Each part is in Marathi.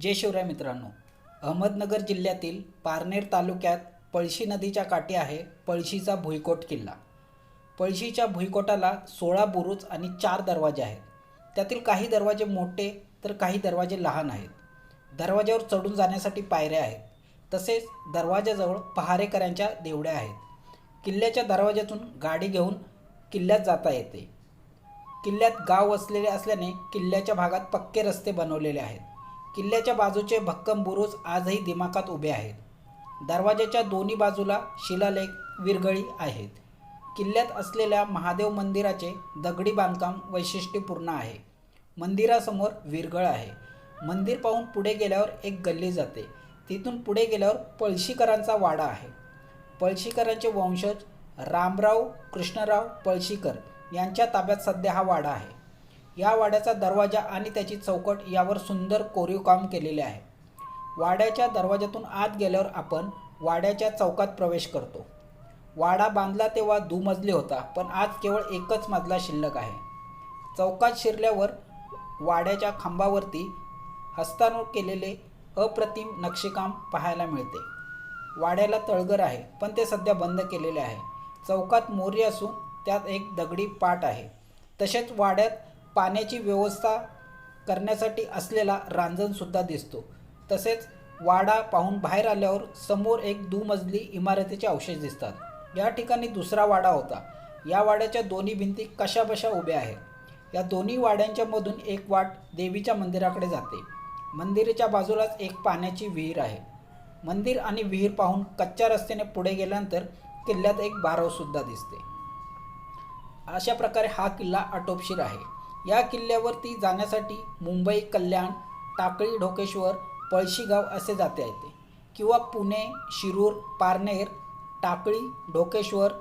जय शिवराय मित्रांनो. अहमदनगर जिल्ह्यातील पारनेर तालुक्यात पळशी नदीच्या काठी आहे पळशीचा भुईकोट किल्ला. पळशीच्या भुईकोटाला सोळा बुरुज आणि चार दरवाजे आहेत. त्यातील काही दरवाजे मोठे तर काही दरवाजे लहान आहेत. दरवाज्यावर चढून जाण्यासाठी पायऱ्या आहेत. तसेच दरवाजाजवळ पहारेकऱ्यांच्या देवड्या आहेत. किल्ल्याच्या दरवाज्यातून गाडी घेऊन किल्ल्यात जाता येते. किल्ल्यात गाव वसलेले असल्याने किल्ल्याच्या भागात पक्के रस्ते बनवलेले आहेत. किल्ल्याच्या बाजूचे भक्कम बुरुज आजही दिमाखात उभे आहेत. दरवाजाच्या दोन्ही बाजूला शिलालेख विरगळी आहेत. किल्ल्यात असलेल्या महादेव मंदिराचे दगडी बांधकाम वैशिष्ट्यपूर्ण आहे. मंदिरासमोर विरगळ आहे. मंदिर पाहून पुढे गेल्यावर एक गल्ली जाते. तिथून पुढे गेल्यावर पळशीकरांचा वाडा आहे. पळशीकरांचे वंशज रामराव कृष्णराव पळशीकर यांच्या ताब्यात सध्या हा वाडा आहे. या वाड्याचा दरवाजा आणि त्याची चौकट यावर सुंदर कोरीव काम केलेले आहे. वाड्याच्या दरवाजातून आत गेल्यावर आपण वाड्याच्या चौकात प्रवेश करतो. वाडा बांधला तेव्हा दुमजली होता पण आज केवळ एकच मजला शिल्लक आहे. चौकात शिरल्यावर वाड्याच्या खांबावरती हस्तानोट केलेले अप्रतिम नक्षीकाम पाहायला मिळते. वाड्याला तळघर आहे पण ते सध्या बंद केलेले आहे. चौकात मोरी असून त्यात एक दगडी पाट आहे. तसेच वाड्यात पाण्याची व्यवस्था करण्यासाठी असलेला रांजणसुद्धा दिसतो. तसेच वाडा पाहून बाहेर आल्यावर समोर एक दुमजली इमारतीचे अवशेष दिसतात. या ठिकाणी दुसरा वाडा होता. या वाड्याच्या दोन्ही भिंती कशाबशा उभ्या आहेत? या दोन्ही वाड्यांच्या मधून एक वाट देवीच्या मंदिराकडे जाते. मंदिराच्या बाजूलाच एक पाण्याची विहीर आहे. मंदिर आणि विहीर पाहून कच्च्या रस्त्याने पुढे गेल्यानंतर किल्ल्यात एक बारवसुद्धा दिसते. अशा प्रकारे हा किल्ला आटोपशीर आहे. या किल्ल्यावरती जाण्यासाठी मुंबई कल्याण टाकळी ढोकेश्वर पळशीगाव असे जाता येते किंवा पुणे शिरूर पारनेर टाकळी ढोकेश्वर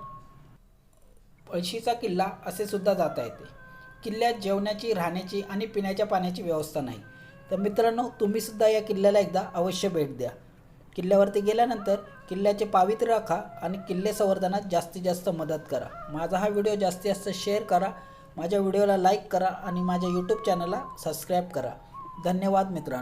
पळशीचा किल्ला असे सुद्धा जाता येते किल्ल्यात जेवणाची राहण्याची आणि पिण्याच्या पाण्याची व्यवस्था नाही. तर मित्रांनो तुम्हीसुद्धा या किल्ल्याला एकदा अवश्य भेट द्या. किल्ल्यावरती गेल्यानंतर किल्ल्याचे पावित्र्य राखा आणि किल्ले संवर्धनात जास्तीत जास्त मदत करा. माझा हा व्हिडिओ जास्तीत जास्त शेअर करा माझ्या व्हिडिओला लाईक करा आणि माझ्या यूट्यूब चॅनलला सबस्क्राईब करा. धन्यवाद मित्रांनो.